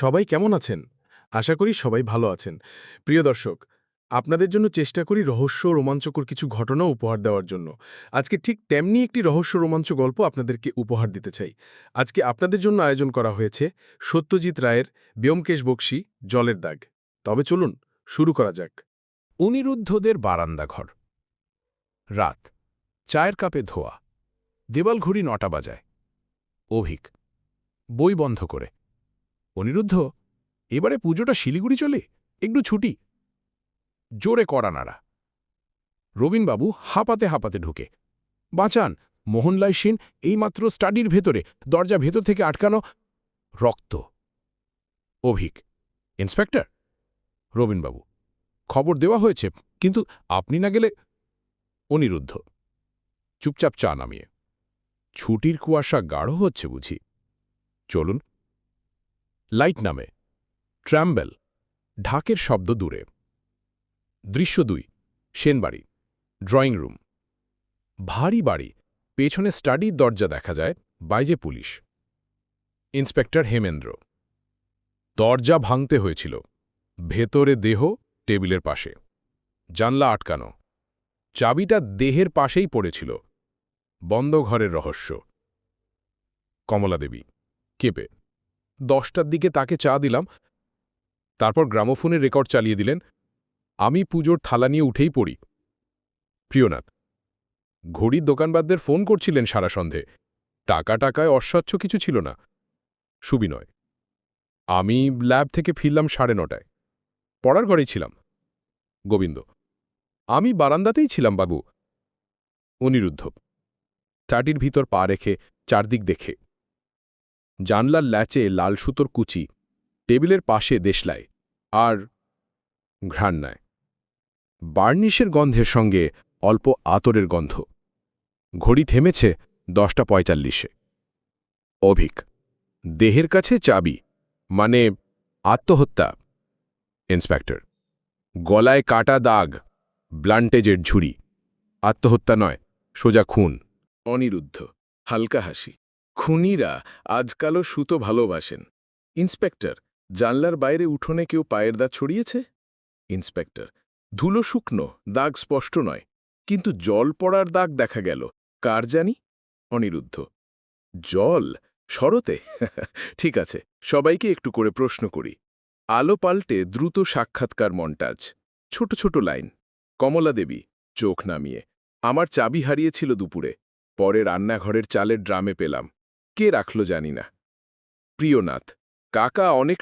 সবাই কেমন আছেন? আশা করি সবাই ভালো আছেন। প্রিয় দর্শক, আপনাদের জন্য চেষ্টা করি রহস্য রোমাঞ্চকর কিছু ঘটনা উপহার দেওয়ার জন্য। আজকে ঠিক তেমনি একটি রহস্য রোমাঞ্চ গল্প আপনাদেরকে উপহার দিতে চাই। আজকে আপনাদের জন্য আয়োজন করা হয়েছে সত্যজিৎ রায়ের ব্যোমকেশ বক্সি, জলের দাগ। তবে চলুন, শুরু করা যাক। অনিরুদ্ধদের বারান্দাঘর রাত, চায়ের কাপে ধোয়া। দেবাল ঘড়ি নটা বাজায়। অভিক, বই বন্ধ করে। অনিরুদ্ধ, এবারে পুজোটা শিলিগুড়ি চলে? একটু ছুটি। জোরে করা নাড়া রবীনবাবু হাঁপাতে হাঁপাতে ঢুকে। বাঁচান মোহনলাই সেন এইমাত্র স্টাডির ভেতরে, দরজা ভেতর থেকে আটকানো রক্ত। অভিক, ইন্সপেক্টর? রবীনবাবু, খবর দেওয়া হয়েছে, কিন্তু আপনি না গেলে অনিরুদ্ধ। চুপচাপ চা নামিয়ে। ছুটির কুয়াশা গাঢ় হচ্ছে বুঝি। চলুন লাইট নামে। ট্র্যাম্বেল, ঢাকের শব্দ দূরে। দৃশ্য দুই, সেনবাড়ি, ড্রয়িং রুম। ভারী বাড়ি, পেছনে স্টাডির দরজা দেখা যায়, বাইজে পুলিশ। ইন্সপেক্টর হেমেন্দ্র। দরজা ভাঙতে হয়েছিল। ভেতরে দেহ, টেবিলের পাশে। জানলা আটকানো। চাবিটা দেহের পাশেই পড়েছিল। বন্ধ ঘরের রহস্য। কমলা দেবী কেঁপে। দশটার দিকে তাকে চা দিলাম। তারপর গ্রামোফোনের রেকর্ড চালিয়ে দিলেন, আমি পুজোর থালা নিয়ে উঠেই পড়ি। প্রিয়নাথ, ঘড়ির দোকানবাদদের ফোন করছিলেন সারা সন্ধে। টাকা টাকায় অস্বচ্ছ কিছু ছিল না। সুবিনয়, আমি ল্যাব থেকে ফিরলাম সাড়ে নটায়। পড়ার ঘরেই ছিলাম। গোবিন্দ, আমি বারান্দাতেই ছিলাম বাবু। অনিরুদ্ধ, চাটির ভিতর পা রেখে চারদিক দেখে জানলার ল্যাচে লাল সুতোর কুচি, টেবিলের পাশে দেশলায় আর ঘ্রাণ নেয় বার্নিশের গন্ধের সঙ্গে অল্প আতরের গন্ধ। ঘড়ি থেমেছে দশটা পঁয়তাল্লিশে। অভিক, দেহের কাছে চাবি মানে আত্মহত্যা, ইন্সপেক্টর। গলায় কাটা দাগ, ব্লান্টেজের ঝুড়ি। আত্মহত্যা নয়, সোজা খুন, অনিরুদ্ধ, হালকা হাসি। খুনিরা আজকালও সুতো ভালোবাসেন। ইন্সপেক্টর, জানলার বাইরে উঠোনে কেউ পায়ের দাগ ছড়িয়েছে? ইন্সপেক্টর, ধুলো শুকনো, দাগ স্পষ্ট নয়, কিন্তু জল পড়ার দাগ দেখা গেল। কার জানি? অনিরুদ্ধ, জল? শরতে? ঠিক আছে, সবাইকে একটু করে প্রশ্ন করি। আলো পাল্টে দ্রুত সাক্ষাৎকার মন্টাজ, ছোট ছোট লাইন। কমলা দেবী, চোখ নামিয়ে, আমার চাবি হারিয়েছিল দুপুরে, পরে রান্নাঘরের চালের ড্রামে পেলাম। কে রাখল জানি না। প্রিয়নাথ কাকা অনেক